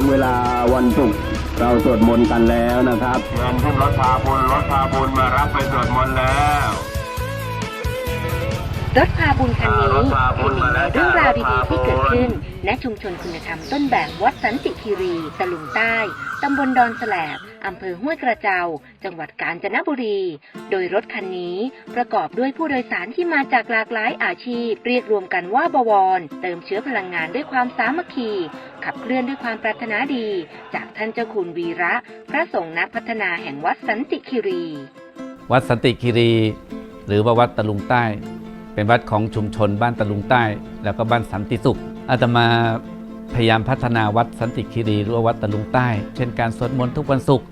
งเวลาวันศุกร์เราสวดมนต์กันแล้วนะครับเชิญขึ้นรถพาบุญรถพาบุญมารับไปสวดมนต์แล้วรถพาบุญคันนี้รถพาบุเป็นญหนึ่มางแล้วในเรื่องราวดีจ้ะๆที่เกิดรถ พาบุญขึ้นณชุมชนคุณธรรมต้นแบบวัดสันติคีรี ตะลุงใต้ ตำบลดอนแสลบ อำเภอห้วยกระเจา จังหวัดกาญจนบุรี โดยรถคันนี้ประกอบด้วยผู้โดยสารที่มาจากหลากหลายอาชีพ เรียกรวมกันว่าบวร เติมเชื้อพลังงานด้วยความสามัคคี ขับเคลื่อนด้วยความปรารถนาดี จากท่านเจ้าคุณวีระ พระสงฆ์นักพัฒนาแห่งวัดสันติคีรี วัดสันติคีรี หรือว่าวัดตะลุงใต้ เป็นวัดของชุมชนบ้านตะลุงใต้ แล้วก็บ้านสันติสุข อาตมาพยายามพัฒนาวัดสันติคีรีหรือว่าวัดตะลุงใต้ เช่นการสวดมนต์ทุกวันศุกร์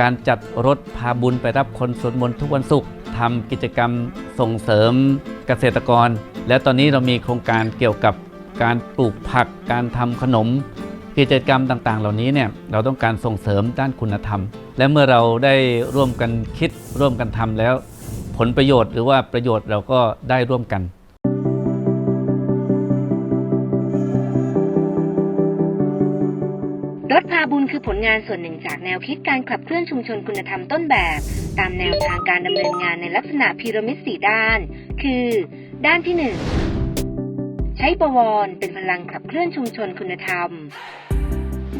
การจัดรถพาบุญไปรับคนสวดมนต์ทุกวันศุกร์ทำกิจกรรมส่งเสริมเกษตรกร และตอนนี้เรามีโครงการเกี่ยวกับการปลูกผัก การทำขนม กิจกรรมต่างๆ เหล่านี้เนี่ยเราต้องการส่งเสริมด้านคุณธรรม และเมื่อเราได้ร่วมกันคิดร่วมกันทำแล้ว ผลประโยชน์หรือว่าประโยชน์เราก็ได้ร่วมกัน รถพาบุญคือผลงานส่วนหนึ่งจากแนวคิดการขับเคลื่อนชุมชนคุณธรรมต้นแบบ ตามแนวทางการดำเนินงานในลักษณะพีระมิดสี่ด้าน คือ ด้านที่หนึ่งใช้ประวรเป็นพลังขับเคลื่อนชุมชนคุณธรรม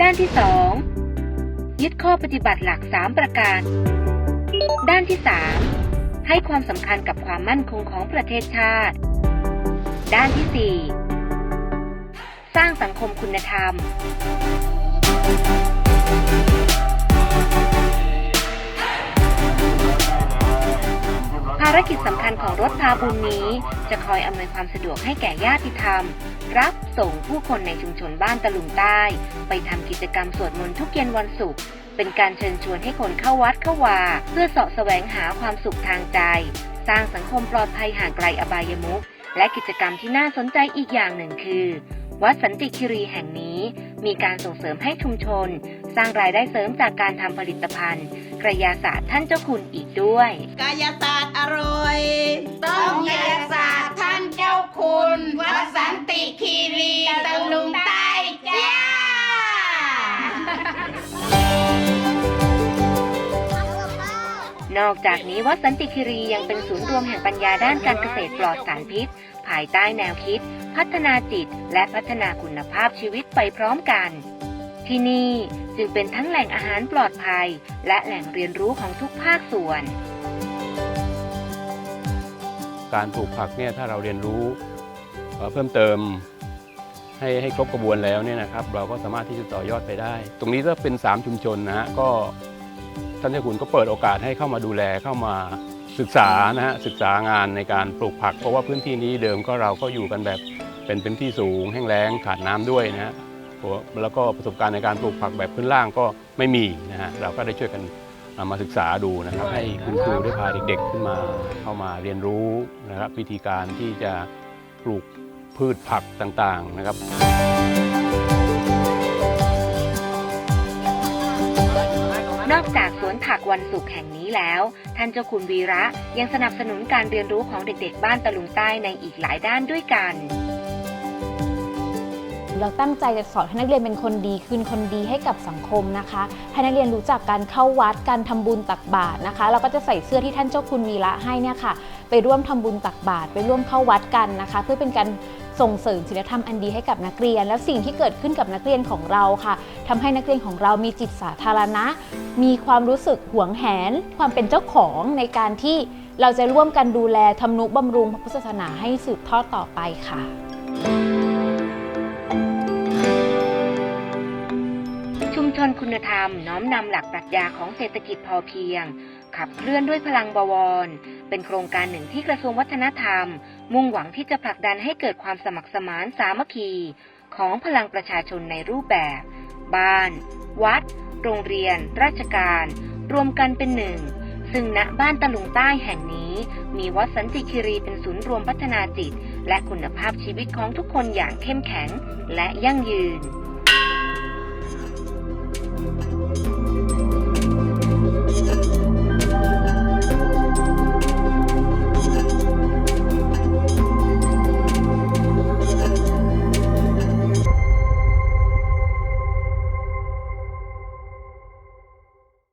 ด้านที่สองยึดข้อปฏิบัติหลักสามประการ ด้านที่สามให้ความสำคัญกับความมั่นคงของประเทศชาติ ด้านที่สี่สร้างสังคมคุณธรรม ภารกิจสำคัญของรถพาบุญนี้ จะคอยอำนวยความสะดวกให้แก่ญาติธรรม รับส่งผู้คนในชุมชนบ้านตะลุงใต้ ไปทำกิจกรรมสวดมนต์ทุกเย็นวันศุกร์เป็นการเชิญชวนให้คนเข้าวัดเข้าวา เพื่อเสาะแสวงหาความสุขทางใจ สร้างสังคมปลอดภัยห่างไกลอบายมุข และกิจกรรมที่น่าสนใจอีกอย่างหนึ่งคือ วัดสันติคิรีแห่งนี้ มีการส่งเสริมให้ชุมชน สร้างรายได้เสริมจากการทำผลิตภัณฑ์กระยาศาสตร์ท่านเจ้าคุณอีกด้วย กายศาสตร์อร่อย ต้องกายศาสตร์ท่านเจ้าคุณ วัดสันติคีรีตะลุงใต้ นอกจากนี้วัดสันติคิรียังเป็นศูนย์รวมแห่งปัญญาด้านการเกษตรปลอดสารพิษ ภายใต้แนวคิด พัฒนาจิต และพัฒนาคุณภาพชีวิตไปพร้อมกัน ที่นี่จึงเป็นทั้งแหล่งอาหารปลอดภัย และแหล่งเรียนรู้ของทุกภาคส่วน การปลูกผักเนี่ยถ้าเราเรียนรู้เพิ่มเติมให้ให้ครบกระบวนแล้วเนี่ยนะครับ เราก็สามารถที่จะต่อยอดไปได้ ตรงนี้ก็เป็น 3 ชุมชนนะฮะก็ ท่านเจ้าคุณก็เปิดโอกาสให้เข้ามาดูแลเข้ามาศึกษานะฮะศึกษางานในการปลูกผัก เพราะว่าพื้นที่นี้เดิมก็เราก็อยู่กันแบบเป็นพื้นที่สูงแห้งแล้งขาดน้ำด้วยนะฮะแล้วก็ประสบการณ์ในการปลูกผักแบบพื้นล่างก็ไม่มีนะฮะเราก็ได้ช่วยกันเอามาศึกษาดูนะครับให้คุณครูได้พาเด็กๆขึ้นมาเข้ามาเรียนรู้นะครับวิธีการที่จะปลูกพืชผักต่างๆนะครับ นอกจากส วันศุกร์แห่งนี้แล้ว ท่านเจ้าคุณวีระยังสนับสนุนการเรียนรู้ของเด็กๆ บ้านตะลุงใต้ในอีกหลายด้านด้วยกันเราตั้งใจจะสอนให้นักเรียนเป็นคนดีคืนคนดีให้กับสังคมนะคะ ให้นักเรียนรู้จักการเข้าวัดการทำบุญตักบาตรนะคะ เราก็จะใส่เสื้อที่ท่านเจ้าคุณวีระให้เนี่ยค่ะ ไปร่วมทำบุญตักบาตรไปร่วมเข้าวัดกันนะคะ เพื่อเป็นการ ส่งเสริมศีลธรรมอันดีให้กับนักเรียน แล้วสิ่งที่เกิดขึ้นกับนักเรียนของเราค่ะทำให้นักเรียนของเรามีจิตสาธารณะ มีความรู้สึกหวงแหน ความเป็นเจ้าของในการที่เราจะร่วมกันดูแลทำนุบำรุงพระพุทธศาสนาให้สืบทอดต่อไปค่ะชุมชนคุณธรรมน้อมนำหลักปรัชญาของเศรษฐกิจพอเพียง ขับเคลื่อนด้วยพลังบวร เป็นโครงการหนึ่งที่กระทรวงวัฒนธรรม มุ่งหวังที่จะผลักดันให้เกิดความสมัครสมานสามัคคีของพลังประชาชนในรูปแบบ บ้าน วัด โรงเรียน ราชการ รวมกันเป็นหนึ่ง ซึ่งณบ้านตะลุงใต้แห่งนี้ มีวัดสันติคิรีเป็นศูนย์รวมพัฒนาจิต และคุณภาพชีวิตของทุกคนอย่างเข้มแข็งและยั่งยืน